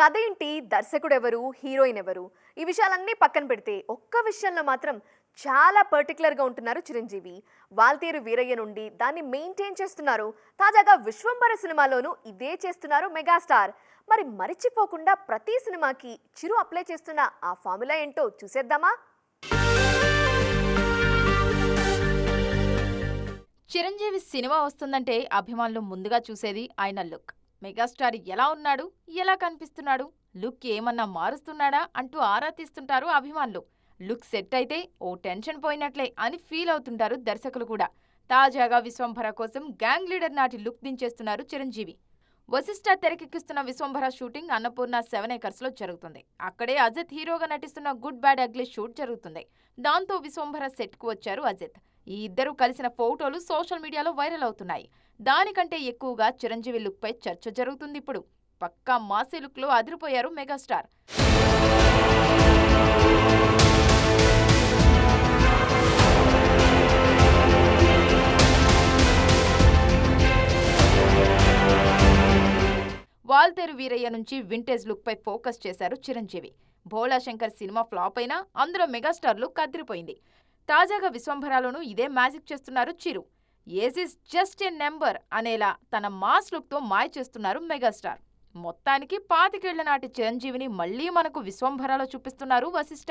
కథ ఏంటి? దర్శకుడు ఎవరు హీరోయిన్ ఎవరు ఈ విషయాలన్నీ పక్కన పెడితే ఒక్క విషయంలో మాత్రం చాలా పర్టికులర్గా ఉంటున్నారు చిరంజీవి. వాల్తేరు వీరయ్య నుండి దాన్ని మెయింటైన్ చేస్తున్నారు. తాజాగా విశ్వంబర సినిమాలోనూ ఇదే చేస్తున్నారు మెగాస్టార్. మరి మరిచిపోకుండా ప్రతి సినిమాకి చిరు అప్లై చేస్తున్న ఆ ఫార్ములా ఏంటో చూసేద్దామా? చిరంజీవి సినిమా వస్తుందంటే అభిమానులు ముందుగా చూసేది ఆయన లుక్. మెగాస్టార్ ఎలా ఉన్నాడు? ఎలా కనిపిస్తున్నాడు? లుక్ ఏమన్నా మారుస్తున్నాడా? అంటూ ఆరా తీస్తుంటారు అభిమానులు. లుక్ సెట్ అయితే ఓ టెన్షన్ పోయినట్లే అని ఫీల్ అవుతుంటారు దర్శకులు కూడా. తాజాగా విశ్వంభర కోసం గ్యాంగ్ లీడర్ నాటి లుక్ దించేస్తున్నారు చిరంజీవి. వశిష్ఠ తెరకెక్కిస్తున్న విశ్వంభర షూటింగ్ అన్నపూర్ణ సెవెన్ ఏకర్స్లో జరుగుతుంది. అక్కడే అజిత్ హీరోగా నటిస్తున్న గుడ్ బ్యాడ్ అగ్లీ షూట్ జరుగుతుంది. దాంతో విశ్వంభర సెట్కు వచ్చారు అజిత్. ఈ ఇద్దరు కలిసిన ఫోటోలు సోషల్ మీడియాలో వైరల్ అవుతున్నాయి. దానికంటే ఎక్కువగా చిరంజీవి లుక్ పై చర్చ జరుగుతుంది ఇప్పుడు. పక్కా మాసీ లుక్లో అదిరిపోయారు మెగాస్టార్. వాల్తేరు వీరయ్య నుంచి వింటేజ్ లుక్ పై ఫోకస్ చేశారు చిరంజీవి. భోళాశంకర్ సినిమా ఫ్లాప్ అయినా అందులో మెగాస్టార్ లుక్ అదిరిపోయింది. తాజాగా విశ్వంభరాలోనూ ఇదే మ్యాజిక్ చేస్తున్నారు Chiru. Age is just a number అనేలా తన మాస్ లుక్తో మాయ చేస్తున్నారు మెగాస్టార్. మొత్తానికి పాతికేళ్ళ నాటి చిరంజీవిని మళ్ళీ మనకు విశ్వంభరాలో చూపిస్తున్నారు వశిష్ఠ